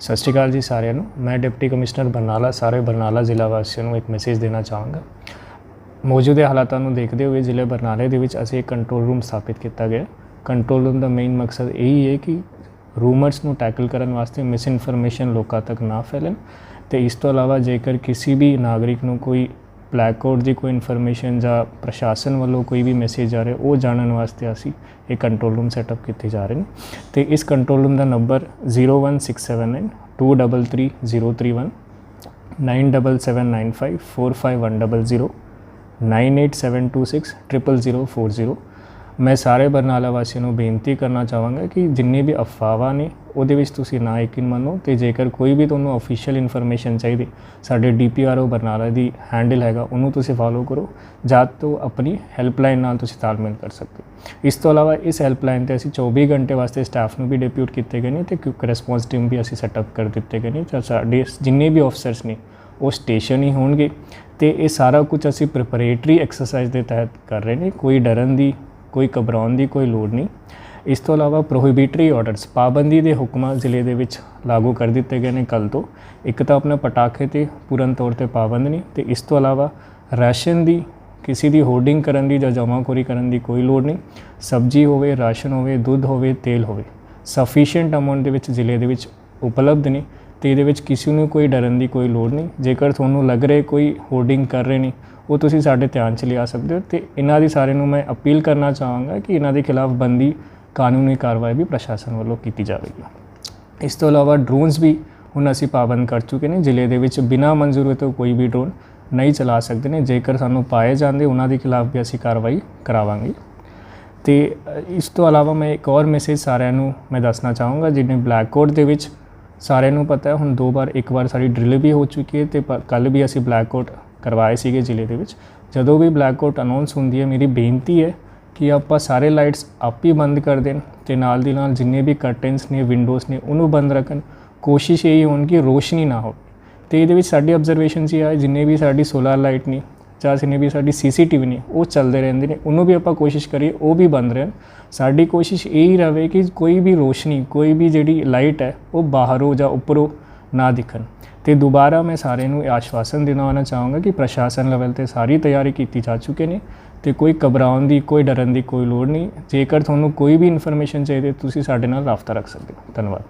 ਸਤਿ ਸ਼੍ਰੀ ਅਕਾਲ ਜੀ ਸਾਰਿਆਂ ਨੂੰ। ਮੈਂ ਡਿਪਟੀ ਕਮਿਸ਼ਨਰ ਬਰਨਾਲਾ, ਸਾਰੇ ਬਰਨਾਲਾ ਜ਼ਿਲ੍ਹਾ ਵਾਸੀਆਂ ਨੂੰ ਇੱਕ ਮੈਸੇਜ ਦੇਣਾ ਚਾਹਾਂਗਾ। ਮੌਜੂਦਾ ਹਾਲਾਤਾਂ ਨੂੰ ਦੇਖਦੇ ਹੋਏ ਜ਼ਿਲ੍ਹੇ ਬਰਨਾਲੇ ਦੇ ਵਿੱਚ ਅਸੀਂ ਇੱਕ ਕੰਟਰੋਲ ਰੂਮ ਸਥਾਪਿਤ ਕੀਤਾ ਗਿਆ। ਕੰਟਰੋਲ ਰੂਮ ਦਾ ਮੇਨ ਮਕਸਦ ਇਹ ਹੀ ਹੈ ਕਿ ਰੂਮਰਸ ਨੂੰ ਟੈਕਲ ਕਰਨ ਵਾਸਤੇ ਮਿਸ ਇਨਫੋਰਮੇਸ਼ਨ ਲੋਕਾਂ ਤੱਕ ਨਾ ਫੈਲਣ ਤੇ ਇਸ ਤੋਂ ਇਲਾਵਾ ਜੇਕਰ ਕਿਸੇ ਵੀ ਨਾਗਰਿਕ ਨੂੰ ਕੋਈ ਬਲੈਕ ਆਊਟ ਦੀ ਕੋਈ ਇਨਫੋਰਮੇਸ਼ਨ ਜਾਂ ਪ੍ਰਸ਼ਾਸਨ ਵੱਲੋਂ ਕੋਈ ਵੀ ਮੈਸੇਜ ਆ ਰਿਹਾ, ਉਹ ਜਾਣਨ ਵਾਸਤੇ ਅਸੀਂ ਇਹ ਕੰਟਰੋਲ ਰੂਮ ਸੈਟਅਪ ਕੀਤੇ ਜਾ ਰਹੇ ਨੇ। ਤੇ ਇਸ ਕੰਟਰੋਲ ਰੂਮ ਦਾ ਨੰਬਰ 01679 233031 9779545100 9872600040 ਮੈਂ ਸਾਰੇ ਬਰਨਾਲਾ ਵਾਸੀਆਂ ਨੂੰ ਬੇਨਤੀ ਕਰਨਾ ਚਾਹਾਂਗਾ ਕਿ ਜਿੰਨੇ ਵੀ ਅਫਵਾਹਾਂ ਨੇ ਉਹਦੇ ਵਿੱਚ ਤੁਸੀਂ ਨਾ ਯਕੀਨ ਮੰਨੋ ਤੇ ਜੇਕਰ ਕੋਈ ਵੀ ਤੁਹਾਨੂੰ ਅਫੀਸ਼ੀਅਲ ਇਨਫੋਰਮੇਸ਼ਨ ਚਾਹੀਦੀ, ਸਾਡੇ ਡੀਪੀਆਰਓ ਬਰਨਾਲਾ ਦੀ ਹੈਂਡਲ ਹੈਗਾ, ਉਹਨੂੰ ਤੁਸੀਂ ਫਾਲੋ ਕਰੋ, ਜਾਂ ਤੋਂ ਆਪਣੀ ਹੈਲਪਲਾਈਨ ਨਾਲ ਤੁਸੀਂ ਤਾਲਮੇਲ ਕਰ ਸਕਦੇ ਹੋ। ਇਸ ਤੋਂ ਇਲਾਵਾ ਇਸ ਹੈਲਪਲਾਈਨ ਤੇ ਅਸੀਂ 24 ਘੰਟੇ ਵਾਸਤੇ ਸਟਾਫ ਨੂੰ ਵੀ ਡਿਪਿਊਟ ਕੀਤੇ ਗਏ ਨੇ ਤੇ ਕੁਇਕ ਰਿਸਪੌਂਸ ਟੀਮ ਵੀ ਅਸੀਂ ਸੈਟਅਪ ਕਰ ਦਿੱਤੇ ਗਏ ਨੇ, ਤਾਂ ਸਾਡੇ ਜਿੰਨੇ ਵੀ ਅਫਸਰਸ ਨੇ, ਉਹ ਸਟੇਸ਼ਨ ਹੀ ਹੋਣਗੇ। ਤੇ ਇਹ ਸਾਰਾ ਕੁਝ ਅਸੀਂ ਪ੍ਰਿਪਰੇਟਰੀ ਐਕਸਰਸਾਈਜ਼ ਦੇ ਤਹਿਤ ਕਰ ਰਹੇ ਨੇ, ਕੋਈ ਡਰਨ ਦੀ, ਕੋਈ ਘਬਰਾਉਣ ਦੀ ਕੋਈ ਲੋੜ ਨਹੀਂ। ਇਸ ਤੋਂ ਇਲਾਵਾ ਪ੍ਰੋਹਿਬਿਟਰੀ ਆਰਡਰਸ ਪਾਬੰਦੀ ਦੇ ਹੁਕਮਾਂ ਜ਼ਿਲ੍ਹੇ ਦੇ ਵਿੱਚ ਲਾਗੂ ਕਰ ਦਿੱਤੇ ਗਏ ਨੇ ਕੱਲ ਤੋਂ। ਇੱਕ ਤਾਂ ਆਪਣਾ ਪਟਾਕੇ ਤੇ ਪੂਰਨ ਤੌਰ ਤੇ ਪਾਬੰਦ ਨਹੀਂ ਤੇ ਇਸ ਤੋਂ ਇਲਾਵਾ ਰਾਸ਼ਨ ਦੀ ਕਿਸੇ ਦੀ ਹੋਰਡਿੰਗ ਕਰਨ ਦੀ ਜਾਂ ਜਮਾਖੋਰੀ ਕਰਨ ਦੀ ਕੋਈ ਲੋੜ ਨਹੀਂ। ਸਬਜ਼ੀ ਹੋਵੇ, ਰਾਸ਼ਨ ਹੋਵੇ, ਦੁੱਧ ਹੋਵੇ, ਤੇਲ ਹੋਵੇ। ਸਫੀਸ਼ੀਐਂਟ ਅਮਾਉਂਟ ਦੇ ਵਿੱਚ ਜ਼ਿਲ੍ਹੇ ਦੇ ਵਿੱਚ ਉਪਲਬਧ ਨੇ ਤੇ ਇਹਦੇ ਵਿੱਚ ਕਿਸੇ ਨੂੰ ਕੋਈ ਡਰਨ ਦੀ ਕੋਈ ਲੋੜ ਨਹੀਂ। ਜੇਕਰ ਤੁਹਾਨੂੰ ਲੱਗ ਰਿਹਾ ਕੋਈ ਹੋਰਡਿੰਗ ਕਰ ਰਹੇ ਨੇ, ਉਹ ਤੁਸੀਂ ਸਾਡੇ ਧਿਆਨ 'ਚ ਲਿਆ ਸਕਦੇ ਹੋ ਤੇ ਇਹਨਾਂ ਦੀ ਸਾਰਿਆਂ ਨੂੰ ਮੈਂ ਅਪੀਲ ਕਰਨਾ ਚਾਹਾਂਗਾ ਕਿ ਇਹਨਾਂ ਦੇ ਖਿਲਾਫ ਬੰਦੀ ਕਾਨੂੰਨੀ ਕਾਰਵਾਈ ਵੀ ਪ੍ਰਸ਼ਾਸਨ ਵੱਲੋਂ ਕੀਤੀ ਜਾਵੇਗੀ। ਇਸ ਤੋਂ ਇਲਾਵਾ ਡਰੋਨਸ ਵੀ ਹੁਣ ਅਸੀਂ ਪਾਬੰਦ ਕਰ ਚੁੱਕੇ ਨੇ। ਜ਼ਿਲ੍ਹੇ ਦੇ ਵਿੱਚ ਬਿਨਾਂ ਮਨਜ਼ੂਰੀ ਤੋਂ ਕੋਈ ਵੀ ਡਰੋਨ ਨਹੀਂ ਚਲਾ ਸਕਦੇ ਨੇ। ਜੇਕਰ ਸਾਨੂੰ ਪਾਏ ਜਾਂਦੇ, ਉਹਨਾਂ ਦੇ ਖਿਲਾਫ ਵੀ ਅਸੀਂ ਕਾਰਵਾਈ ਕਰਾਵਾਂਗੇ। ਤੇ ਇਸ ਤੋਂ ਇਲਾਵਾ ਮੈਂ ਇੱਕ ਹੋਰ ਮੈਸੇਜ ਸਾਰਿਆਂ ਨੂੰ ਮੈਂ ਦੱਸਣਾ ਚਾਹੂੰਗਾ ਜਿਹਨੇ ਬਲੈਕ ਕੋਡ ਦੇ ਵਿੱਚ ਸਾਰਿਆਂ ਨੂੰ ਪਤਾ ਹੈ, ਹੁਣ ਦੋ ਵਾਰ, ਇੱਕ ਵਾਰ ਸਾਡੀ ਡਰਿਲ ਵੀ ਹੋ ਚੁੱਕੀ ਹੈ ਤੇ ਕੱਲ ਵੀ ਅਸੀਂ ਬਲੈਕ ਕੋਟ ਕਰਵਾਏ ਸੀਗੇ ਜ਼ਿਲ੍ਹੇ ਦੇ ਵਿੱਚ। ਜਦੋਂ ਵੀ ਬਲੈਕ ਕੋਟ ਅਨਾਉਂਸ ਹੁੰਦੀ ਹੈ, ਮੇਰੀ ਬੇਨਤੀ ਹੈ ਕਿ ਆਪਾਂ ਸਾਰੇ ਲਾਈਟਸ ਆਪ ਹੀ ਬੰਦ ਕਰ ਦੇਣ ਤੇ ਨਾਲ ਦੀ ਨਾਲ ਜਿੰਨੇ ਵੀ ਕਰਟਨਸ ਨੇ ਵਿੰਡੋਜ਼ ਨੇ, ਉਹਨੂੰ ਬੰਦ ਰੱਖਣ। ਕੋਸ਼ਿਸ਼ ਇਹ ਹੋਣ ਕਿ ਰੋਸ਼ਨੀ ਨਾ ਹੋਵੇ। ਤੇ ਇਹਦੇ ਵਿੱਚ ਸਾਡੀ ਆਬਜ਼ਰਵੇਸ਼ਨ ਸੀ ਆ, ਜਿੰਨੇ ਵੀ ਸਾਡੀ ਸੋਲਰ ਲਾਈਟ ਨੇ ਜਾਂ ਜਿੰਨੇ ਵੀ ਸਾਡੀ ਸੀਸੀਟੀਵੀ ਨੇ, ਉਹ ਚੱਲਦੇ ਰਹਿੰਦੇ ਨੇ, ਉਹਨੂੰ ਵੀ ਆਪਾਂ ਕੋਸ਼ਿਸ਼ ਕਰੀਏ ਉਹ ਵੀ ਬੰਦ ਰਹਿਣ। ਸਾਡੀ ਕੋਸ਼ਿਸ਼ ਇਹ ਹੀ ਰਵੇ ਕਿ ਕੋਈ ਵੀ ਰੋਸ਼ਨੀ, ਕੋਈ ਵੀ ਜਿਹੜੀ ਲਾਈਟ ਹੈ, ਉਹ ਬਾਹਰੋਂ ਜਾਂ ਉੱਪਰੋਂ ਨਾ ਦਿਖਣ। ਤੇ ਦੁਬਾਰਾ ਮੈਂ ਸਾਰਿਆਂ ਨੂੰ ਇਹ ਆਸ਼ਵਾਸਨ ਦਿਵਾਉਣਾ ਚਾਹਾਂਗਾ ਕਿ ਪ੍ਰਸ਼ਾਸਨ ਲੈਵਲ ਤੇ ਸਾਰੀ ਤਿਆਰੀ ਕੀਤੀ ਜਾ ਚੁੱਕੇ ਨੇ ਤੇ ਕੋਈ ਘਬਰਾਉਣ ਦੀ, ਕੋਈ ਡਰਨ ਦੀ ਕੋਈ ਲੋੜ ਨਹੀਂ। ਜੇਕਰ ਤੁਹਾਨੂੰ ਕੋਈ ਵੀ ਇਨਫੋਰਮੇਸ਼ਨ ਚਾਹੀਦੀ ਤੁਸੀਂ ਸਾਡੇ ਨਾਲ ਰਾਬਤਾ ਰੱਖ ਸਕਦੇ ਹੋ। ਧੰਨਵਾਦ।